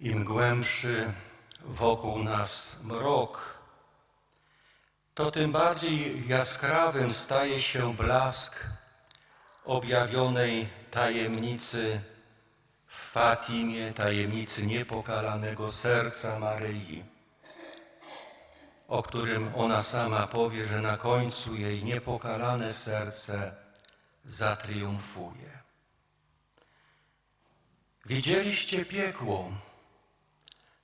Im głębszy wokół nas mrok, to tym bardziej jaskrawym staje się blask objawionej tajemnicy w Fatimie, tajemnicy niepokalanego serca Maryi, o którym ona sama powie, że na końcu jej niepokalane serce zatriumfuje. Widzieliście piekło,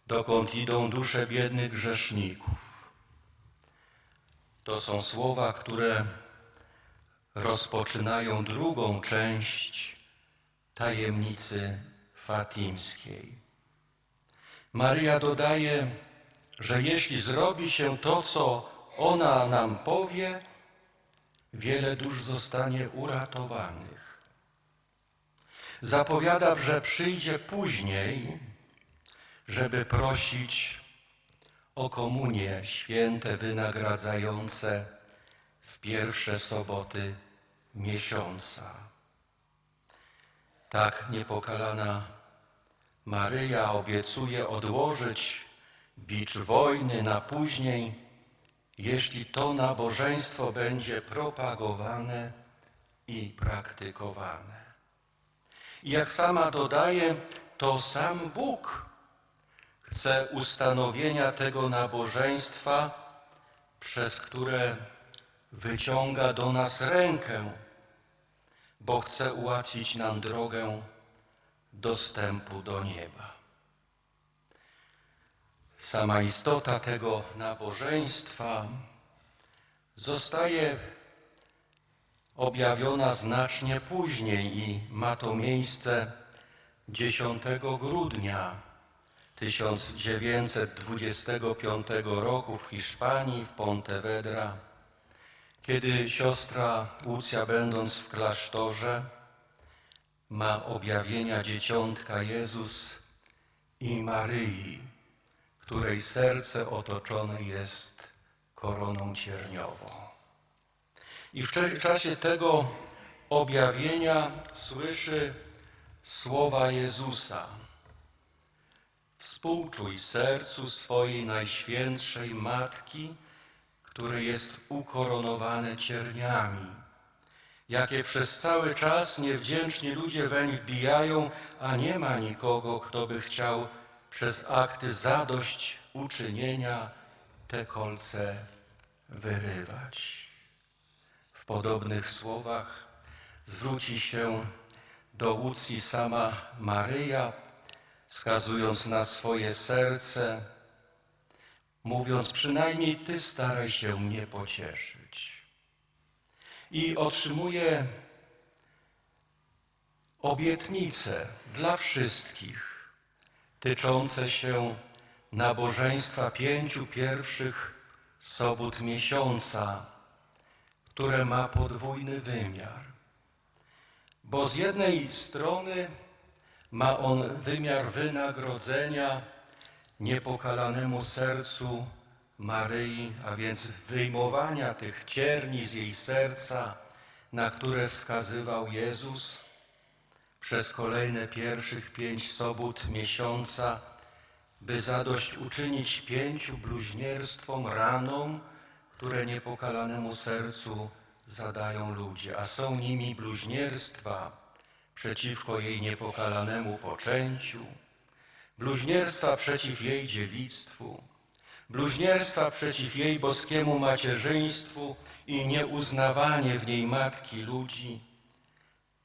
dokąd idą dusze biednych grzeszników. To są słowa, które rozpoczynają drugą część tajemnicy fatimskiej. Maria dodaje, że jeśli zrobi się to, co ona nam powie, wiele dusz zostanie uratowanych. Zapowiada, że przyjdzie później, żeby prosić o komunie święte wynagradzające w pierwsze soboty miesiąca. Tak niepokalana Maryja obiecuje odłożyć bicz wojny na później, jeśli to nabożeństwo będzie propagowane i praktykowane. I jak sama dodaje, to sam Bóg chce ustanowienia tego nabożeństwa, przez które wyciąga do nas rękę, bo chce ułatwić nam drogę dostępu do nieba. Sama istota tego nabożeństwa zostaje objawiona znacznie później i ma to miejsce 10 grudnia 1925 roku w Hiszpanii, w Pontevedra, kiedy siostra Łucja, będąc w klasztorze, ma objawienia dzieciątka Jezus i Maryi, której serce otoczone jest koroną cierniową. I w czasie tego objawienia słyszy słowa Jezusa. Współczuj sercu swojej najświętszej Matki, które jest ukoronowane cierniami, jakie przez cały czas niewdzięczni ludzie weń wbijają, a nie ma nikogo, kto by chciał przez akty zadość uczynienia te kolce wyrywać. W podobnych słowach zwróci się do Łucji sama Maryja, wskazując na swoje serce, mówiąc przynajmniej Ty staraj się mnie pocieszyć. I otrzymuje obietnice dla wszystkich tyczące się nabożeństwa pięciu pierwszych sobót miesiąca, które ma podwójny wymiar. Bo z jednej strony ma on wymiar wynagrodzenia niepokalanemu sercu Maryi, a więc wyjmowania tych cierni z jej serca, na które wskazywał Jezus przez kolejne pierwszych pięć sobót miesiąca, by zadość uczynić pięciu bluźnierstwom, ranom, które niepokalanemu sercu zadają ludzie, a są nimi bluźnierstwa przeciwko jej niepokalanemu poczęciu, bluźnierstwa przeciw jej dziewictwu, bluźnierstwa przeciw jej boskiemu macierzyństwu i nieuznawanie w niej matki ludzi,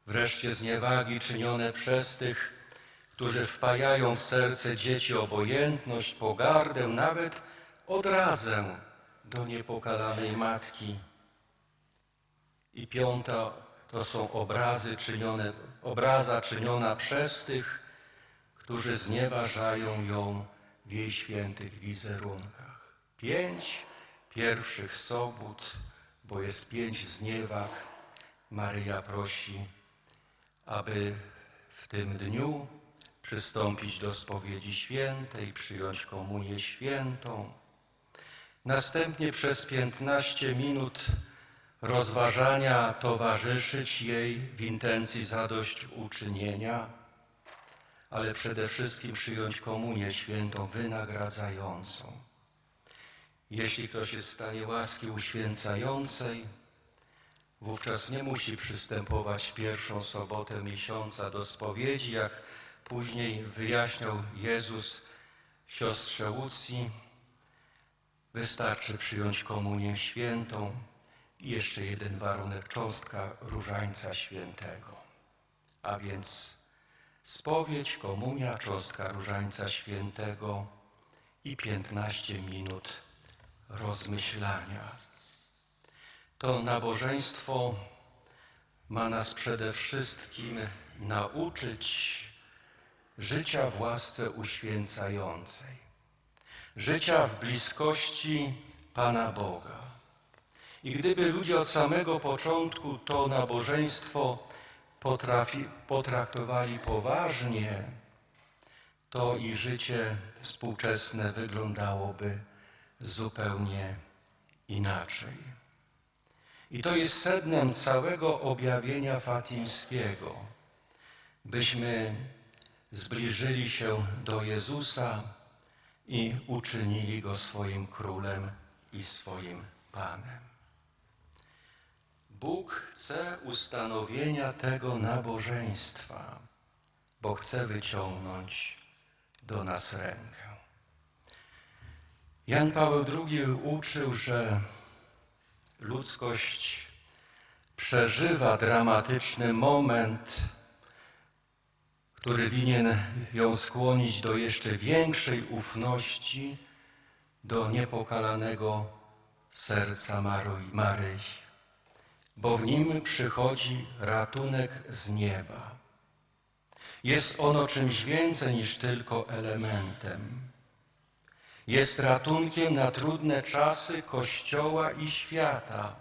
wreszcie zniewagi czynione przez tych, którzy wpajają w serce dzieci obojętność, pogardę, nawet odrazę do niepokalanej matki. I piąta to są obrazy czynione, obraza czyniona przez tych, którzy znieważają ją w jej świętych wizerunkach. Pięć pierwszych sobót, bo jest pięć zniewag, Maryja prosi, aby w tym dniu przystąpić do spowiedzi świętej, przyjąć komunię świętą. Następnie przez piętnaście minut rozważania towarzyszyć jej w intencji zadośćuczynienia, ale przede wszystkim przyjąć komunię świętą wynagradzającą. Jeśli ktoś jest w stanie łaski uświęcającej, wówczas nie musi przystępować w pierwszą sobotę miesiąca do spowiedzi, jak później wyjaśniał Jezus siostrze Łucji. Wystarczy przyjąć komunię świętą i jeszcze jeden warunek, cząstka różańca świętego. A więc spowiedź, komunia, cząstka różańca świętego i 15 minut rozmyślania. To nabożeństwo ma nas przede wszystkim nauczyć życia w łasce uświęcającej, życia w bliskości Pana Boga. I gdyby ludzie od samego początku to nabożeństwo potrafi, potraktowali poważnie, to i życie współczesne wyglądałoby zupełnie inaczej. I to jest sednem całego objawienia fatimskiego, byśmy zbliżyli się do Jezusa i uczynili Go swoim królem i swoim Panem. Bóg chce ustanowienia tego nabożeństwa, bo chce wyciągnąć do nas rękę. Jan Paweł II uczył, że ludzkość przeżywa dramatyczny moment, który winien ją skłonić do jeszcze większej ufności do niepokalanego serca Maryi, bo w nim przychodzi ratunek z nieba. Jest ono czymś więcej niż tylko elementem. Jest ratunkiem na trudne czasy Kościoła i świata.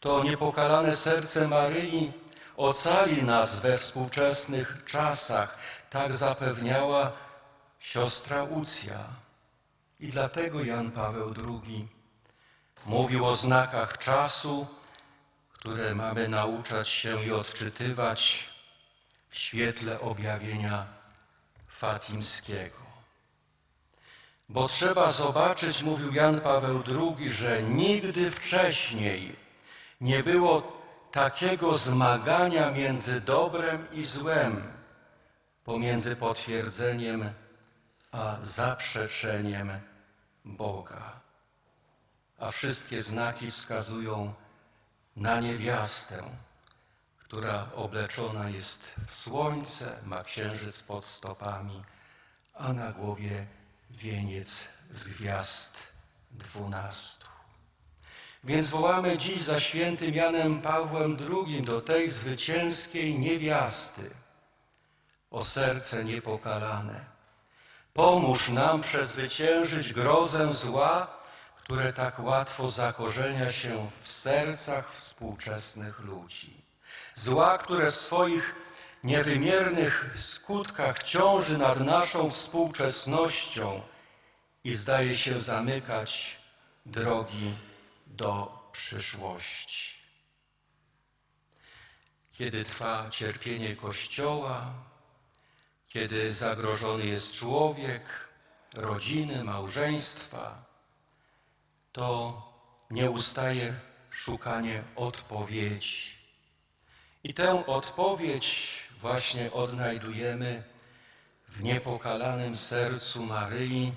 To niepokalane serce Maryi ocali nas we współczesnych czasach, tak zapewniała siostra Łucja. I dlatego Jan Paweł II mówił o znakach czasu, które mamy nauczać się i odczytywać w świetle objawienia fatimskiego. Bo trzeba zobaczyć, mówił Jan Paweł II, że nigdy wcześniej nie było takiego zmagania między dobrem i złem, pomiędzy potwierdzeniem a zaprzeczeniem Boga. A wszystkie znaki wskazują na niewiastę, która obleczona jest w słońce, ma księżyc pod stopami, a na głowie wieniec z gwiazd dwunastu. Więc wołamy dziś za świętym Janem Pawłem II do tej zwycięskiej niewiasty o serce niepokalane. Pomóż nam przezwyciężyć grozę zła, które tak łatwo zakorzenia się w sercach współczesnych ludzi. Zła, które w swoich niewymiernych skutkach ciąży nad naszą współczesnością i zdaje się zamykać drogi do przyszłości. Kiedy trwa cierpienie Kościoła, kiedy zagrożony jest człowiek, rodziny, małżeństwa, to nie ustaje szukanie odpowiedzi. I tę odpowiedź właśnie odnajdujemy w niepokalanym sercu Maryi,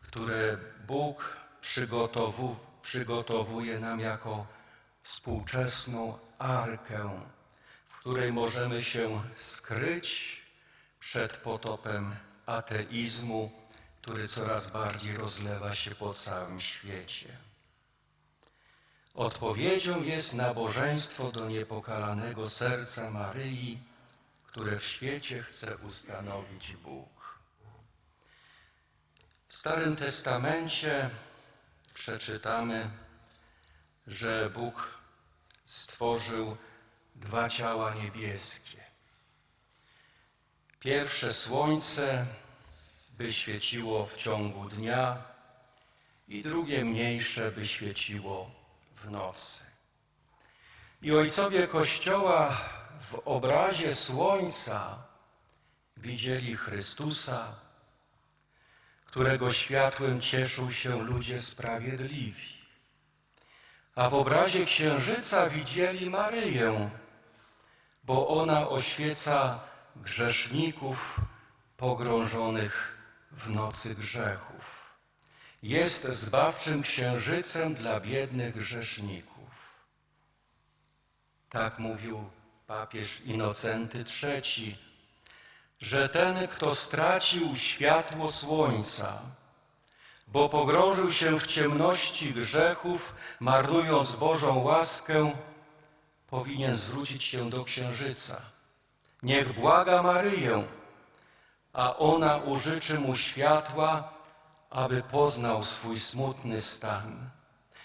które Bóg przygotowu, przygotowuje nam jako współczesną arkę, w której możemy się skryć przed potopem ateizmu, który coraz bardziej rozlewa się po całym świecie. Odpowiedzią jest nabożeństwo do niepokalanego serca Maryi, które w świecie chce ustanowić Bóg. W Starym Testamencie przeczytamy, że Bóg stworzył dwa ciała niebieskie. Pierwsze słońce, by świeciło w ciągu dnia, i drugie mniejsze, by świeciło w nocy. I ojcowie Kościoła w obrazie słońca widzieli Chrystusa, którego światłem cieszą się ludzie sprawiedliwi. A w obrazie księżyca widzieli Maryję, bo ona oświeca grzeszników pogrążonych w nocy grzechów. Jest zbawczym księżycem dla biednych grzeszników. Tak mówił papież Inocenty III, że ten, kto stracił światło słońca, bo pogrążył się w ciemności grzechów, marnując Bożą łaskę, powinien zwrócić się do księżyca. Niech błaga Maryję, a ona użyczy mu światła, aby poznał swój smutny stan.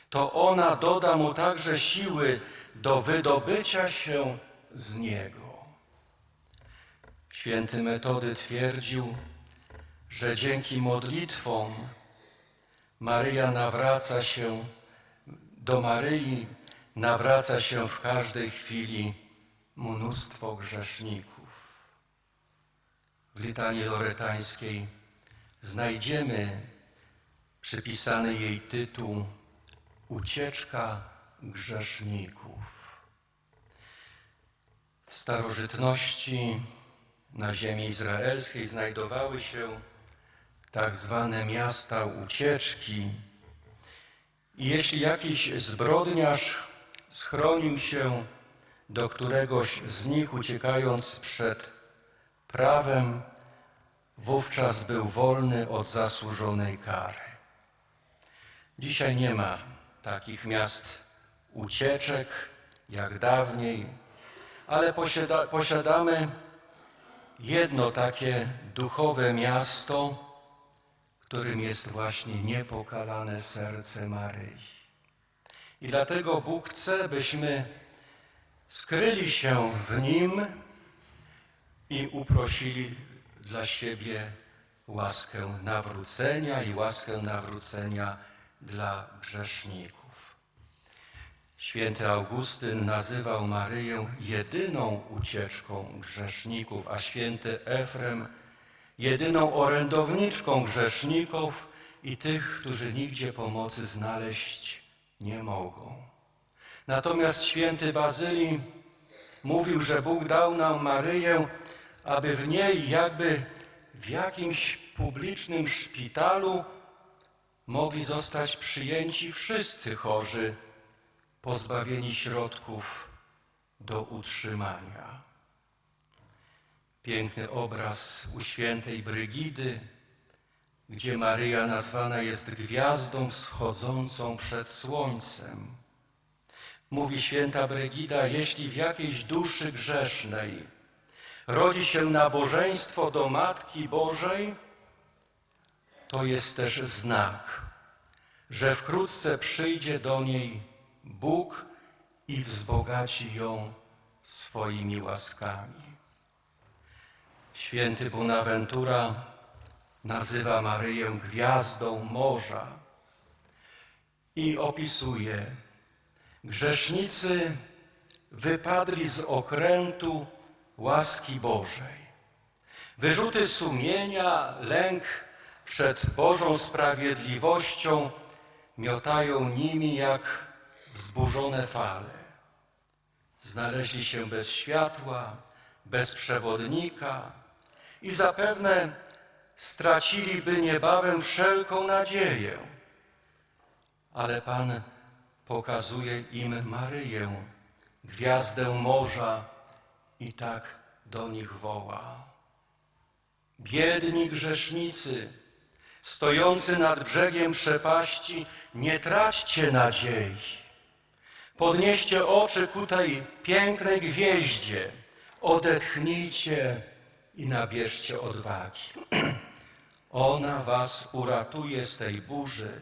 To ona doda mu także siły do wydobycia się z niego. Święty Metody twierdził, że dzięki modlitwom Maryja nawraca się, do Maryi nawraca się w każdej chwili mnóstwo grzeszników. Litanii loretańskiej znajdziemy przypisany jej tytuł Ucieczka grzeszników. W starożytności na ziemi izraelskiej znajdowały się tak zwane miasta ucieczki. I jeśli jakiś zbrodniarz schronił się do któregoś z nich, uciekając przed prawem, wówczas był wolny od zasłużonej kary. Dzisiaj nie ma takich miast ucieczek jak dawniej, ale posiada, posiadamy jedno takie duchowe miasto, którym jest właśnie niepokalane serce Maryi. I dlatego Bóg chce, byśmy skryli się w nim i uprosili dla siebie łaskę nawrócenia i łaskę nawrócenia dla grzeszników. Święty Augustyn nazywał Maryję jedyną ucieczką grzeszników, a święty Efrem jedyną orędowniczką grzeszników i tych, którzy nigdzie pomocy znaleźć nie mogą. Natomiast święty Bazylii mówił, że Bóg dał nam Maryję, aby w niej jakby w jakimś publicznym szpitalu mogli zostać przyjęci wszyscy chorzy, pozbawieni środków do utrzymania. Piękny obraz u świętej Brygidy, gdzie Maryja nazwana jest gwiazdą wschodzącą przed słońcem. Mówi święta Brygida, jeśli w jakiejś duszy grzesznej rodzi się nabożeństwo do Matki Bożej, to jest też znak, że wkrótce przyjdzie do niej Bóg i wzbogaci ją swoimi łaskami. Święty Bonaventura nazywa Maryję gwiazdą morza i opisuje, grzesznicy wypadli z okrętu łaski Bożej. Wyrzuty sumienia, lęk przed Bożą sprawiedliwością miotają nimi jak wzburzone fale. Znaleźli się bez światła, bez przewodnika i zapewne straciliby niebawem wszelką nadzieję. Ale Pan pokazuje im Maryję, gwiazdę morza i tak do nich woła. Biedni grzesznicy, stojący nad brzegiem przepaści, nie traćcie nadziei. Podnieście oczy ku tej pięknej gwieździe, odetchnijcie i nabierzcie odwagi. Ona was uratuje z tej burzy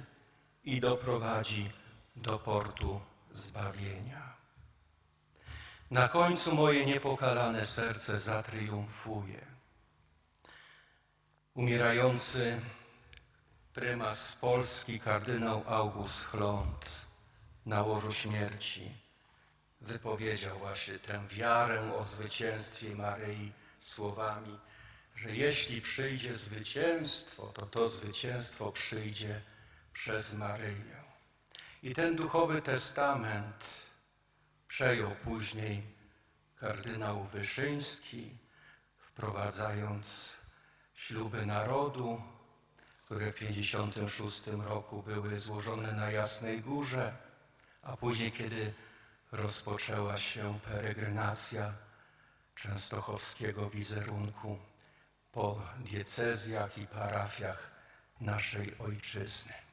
i doprowadzi do portu zbawienia. Na końcu moje niepokalane serce zatriumfuje. Umierający prymas Polski, kardynał August Chlont na łożu śmierci wypowiedział właśnie tę wiarę o zwycięstwie Maryi słowami że jeśli przyjdzie zwycięstwo, to to zwycięstwo przyjdzie przez Maryję. I ten duchowy testament przejął później kardynał Wyszyński, wprowadzając śluby narodu, które w 56 roku były złożone na Jasnej Górze, a później, kiedy rozpoczęła się peregrinacja częstochowskiego wizerunku po diecezjach i parafiach naszej ojczyzny.